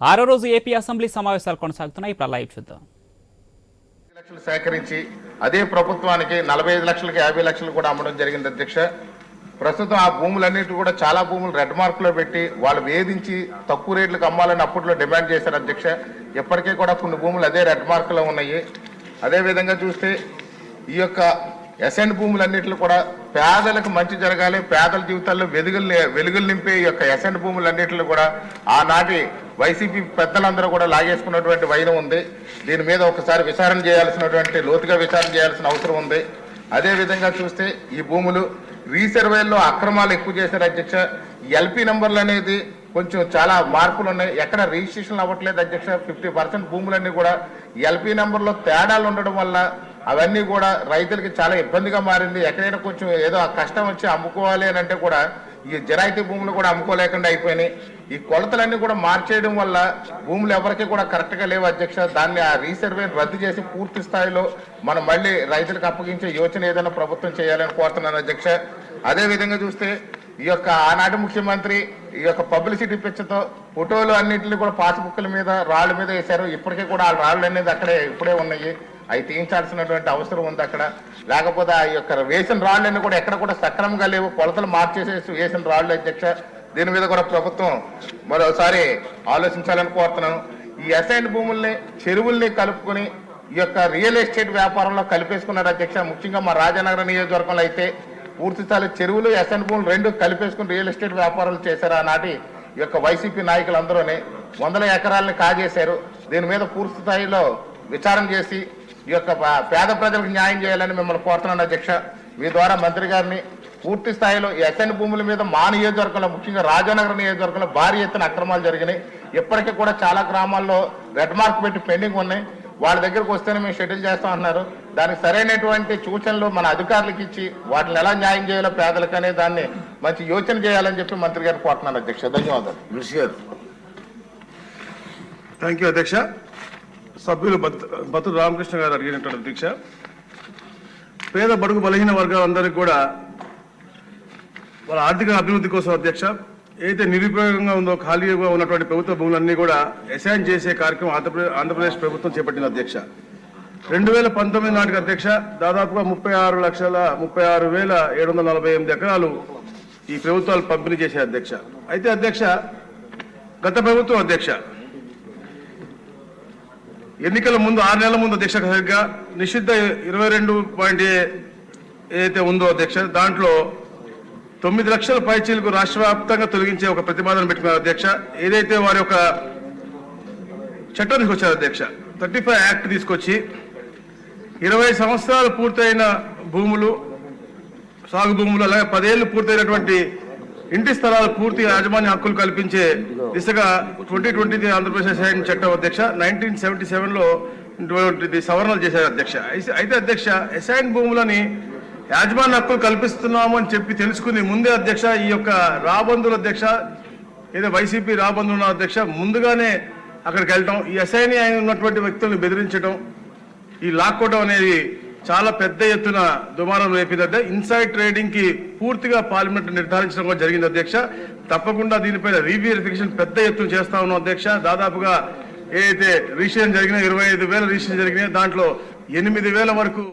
ఆరో రోజు AP assembly సమావేశాలు కొనసాగుతున్నాయి. ఇప్పుడు లైవ్ చూద్దాం. ఐదు లక్షలు సేకరించి అదే ప్రభుత్వానికి నలభై ఐదు లక్షలకి యాభై లక్షలు కూడా అమ్మడం జరిగింది అధ్యక్ష. ప్రస్తుతం ఆ భూములన్నిటి కూడా చాలా భూములు రెడ్ మార్కులో పెట్టి వాళ్ళు వేధించి తక్కువ రేట్లకు అమ్మాలని అప్పట్లో డిమాండ్ చేశారు అధ్యక్ష. ఇప్పటికే కూడా కొన్ని భూములు అదే రెడ్ మార్కులో ఉన్నాయి. అదే విధంగా చూస్తే ఈ యొక్క ఎసెంట్ భూములన్నింటిలో కూడా పేదలకు మంచి జరగాలి పేదల జీవితాల్లో వెలుగులు వెలుగులు నింపే యొక్క ఎసెంట్ భూములన్నింటిలో కూడా ఆనాటి వైసీపీ పెద్దలందరూ కూడా లాగేసుకున్నటువంటి వైనం ఉంది. దీని మీద ఒకసారి విచారణ చేయాల్సినటువంటి లోతుగా విచారణ చేయాల్సిన అవసరం ఉంది. అదేవిధంగా చూస్తే ఈ భూములు రీసర్వేల్లో అక్రమాలు ఎక్కువ చేశారు అధ్యక్ష. ఎల్పి నెంబర్లు అనేది కొంచెం చాలా మార్పులు ఉన్నాయి. ఎక్కడ రిజిస్ట్రేషన్ అవ్వట్లేదు అధ్యక్ష. ఫిఫ్టీ పర్సెంట్ భూములన్నీ కూడా ఎల్పి నెంబర్లో తేడాలు ఉండడం వల్ల అవన్నీ కూడా రైతులకి చాలా ఇబ్బందిగా మారింది. ఎక్కడైనా కొంచెం ఏదో ఆ కష్టం వచ్చి అమ్ముకోవాలి అని అంటే కూడా ఈ జరాయితీ భూములు కూడా అమ్ముకోలేకుండా అయిపోయినాయి. ఈ కొలతలన్నీ కూడా మార్చేయడం వల్ల భూములు ఎవరికి కూడా కరెక్ట్గా లేవు అధ్యక్ష. దాన్ని ఆ రీసర్వే రద్దు చేసి పూర్తి స్థాయిలో మనం మళ్ళీ రైతులకు అప్పగించే యోచన ఏదైనా ప్రభుత్వం చేయాలని కోరుతున్నాను అధ్యక్ష. అదే విధంగా చూస్తే ఈ యొక్క ఆనాటి ముఖ్యమంత్రి ఈ యొక్క పబ్లిసిటీ పిచ్చతో ఫోటోలు అన్నింటినీ కూడా పాస్బుక్ల మీద రాళ్ళ మీద వేశారు. ఇప్పటికీ కూడా ఆ రాళ్ళు అనేది అక్కడే ఇప్పుడే ఉన్నాయి. అవి తీయించాల్సినటువంటి అవసరం ఉంది అక్కడ. లేకపోతే ఆ యొక్క వేసిన రాళ్ళన్నీ కూడా ఎక్కడ కూడా సక్రమంగా లేవు. కొలతలు మార్చేసేసి వేసిన రాళ్ళు అధ్యక్ష. దీని మీద కూడా ప్రభుత్వం మరోసారి ఆలోచించాలని కోరుతున్నాను. ఈ అసైన్ భూముల్ని చెరువుల్ని కలుపుకొని ఈ యొక్క రియల్ ఎస్టేట్ వ్యాపారంలో కలిపేసుకున్నారు అధ్యక్ష. ముఖ్యంగా మా రాజనగర నియోజకవర్గంలో అయితే పూర్తి స్థాయి చెరువులు ఎస్ఎన్ భూములు రెండు కలిపేసుకుని రియల్ ఎస్టేట్ వ్యాపారాలు చేశారు ఆనాటి ఈ యొక్క వైసీపీ నాయకులందరూనే. వందల ఎకరాలని కాజేశారు. దీని మీద పూర్తి స్థాయిలో విచారం చేసి ఈ యొక్క పేద ప్రజలకు న్యాయం చేయాలని మిమ్మల్ని కోరుతున్నాను అధ్యక్ష. మీ ద్వారా మంత్రి గారిని పూర్తి స్థాయిలో ఎస్ఎన్ భూముల మీద మా నియోజకవర్గంలో ముఖ్యంగా రాజానగర్ నియోజకవర్గంలో భారీ ఎత్తున అక్రమాలు జరిగినాయి. ఇప్పటికీ కూడా చాలా గ్రామాల్లో రెడ్ మార్క్ పెట్టి పెండింగ్ ఉన్నాయి. వాళ్ళ దగ్గరకు వస్తేనే మేము షెడ్యూల్ చేస్తాం అంటున్నారు దానికి సరైనటువంటి సూచనలు మన అధికారులకు ఇచ్చి వాటిని ఎలా న్యాయం చేయాలో పేదలకు అనే దాన్ని మంచి యోచన చేయాలని చెప్పి మంత్రి గారు కోరుతున్నాను అధ్యక్ష ధన్యవాదాలు. మినిస్టర్ గారు. థ్యాంక్ యూ అధ్యక్ష. సభ్యులు బత్- రామకృష్ణ గారు అడిగినటువంటి అధ్యక్ష పేద బడుగు బలహీన వర్గాలందరికీ కూడా వాళ్ళ ఆర్థిక అభివృద్ధి కోసం అధ్యక్ష ఏదైతే నిరుపయోగంగా ఉందో ఖాళీగా ఉన్నటువంటి ప్రభుత్వ భూములన్నీ కూడా అసైన్ చేసే కార్యక్రమం ఆంధ్రప్రదేశ్ ఆంధ్రప్రదేశ్ ప్రభుత్వం చేపట్టింది అధ్యక్ష. రెండు వేల పంతొమ్మిది నాటికి అధ్యక్ష దాదాపుగా ముప్పై ఆరు లక్షల ముప్పై ఆరు వేల ఏడు వందల నలభై ఎనిమిది ఎకరాలు ఈ ప్రభుత్వాలు పంపిణీ చేసే అధ్యక్ష. అయితే అధ్యక్ష గత ప్రభుత్వం అధ్యక్ష ఎన్నికల ముందు ఆరు నెలల ముందు అధ్యక్ష సరిగ్గా నిషిద్ధ ఇరవై రెండు పాయింట్ ఏదైతే ఉందో అధ్యక్ష దాంట్లో తొమ్మిది లక్షల పైచీలకు రాష్ట్ర వ్యాప్తంగా తొలగించే ఒక ప్రతిపాదన పెట్టుకున్నారు అధ్యక్ష. ఏదైతే వారి యొక్క చట్టం తీసుకొచ్చారు అధ్యక్ష థర్టీ ఫైవ్ యాక్ట్ తీసుకొచ్చి ఇరవై సంవత్సరాలు పూర్తయిన భూములు సాగు భూములు అలాగే పదేళ్ళు పూర్తయినటువంటి ఇంటి స్థలాలు పూర్తి యాజమాన్య హక్కులు కల్పించే దిశగా ట్వంటీ ట్వంటీ ఆంధ్రప్రదేశ్ అసైన్ చట్టం అధ్యక్ష నైన్టీన్ సెవెంటీ సెవెన్లో సవరణలు చేశారు అధ్యక్ష. అయితే- అధ్యక్ష అసైన్ భూములని యాజమాన్య హక్కులు కల్పిస్తున్నాము అని చెప్పి తెలుసుకుని ముందే అధ్యక్ష ఈ యొక్క రాబందుల అధ్యక్ష ఏదో వైసీపీ రాబందులు అధ్యక్ష ముందుగానే అక్కడికి వెళ్ళటం ఈ అసైన్ అయిన ఉన్నటువంటి వ్యక్తులను బెదిరించడం ఈ లాక్కోవడం అనేది చాలా పెద్ద ఎత్తున దుమారం రేపింది ఇన్సైడ్ ట్రేడింగ్కి పూర్తిగా పార్లమెంట్ నిర్ధారించడం కూడా జరిగింది అధ్యక్ష. తప్పకుండా దీనిపైన రీవెరిఫికేషన్ పెద్ద ఎత్తున చేస్తా ఉన్నాం అధ్యక్ష. దాదాపుగా ఏదైతే రిజిస్ట్రేషన్ జరిగినా ఇరవై ఐదు వేల రిజిస్ట్రేషన్ జరిగినాయి దాంట్లో ఎనిమిది వేల వరకు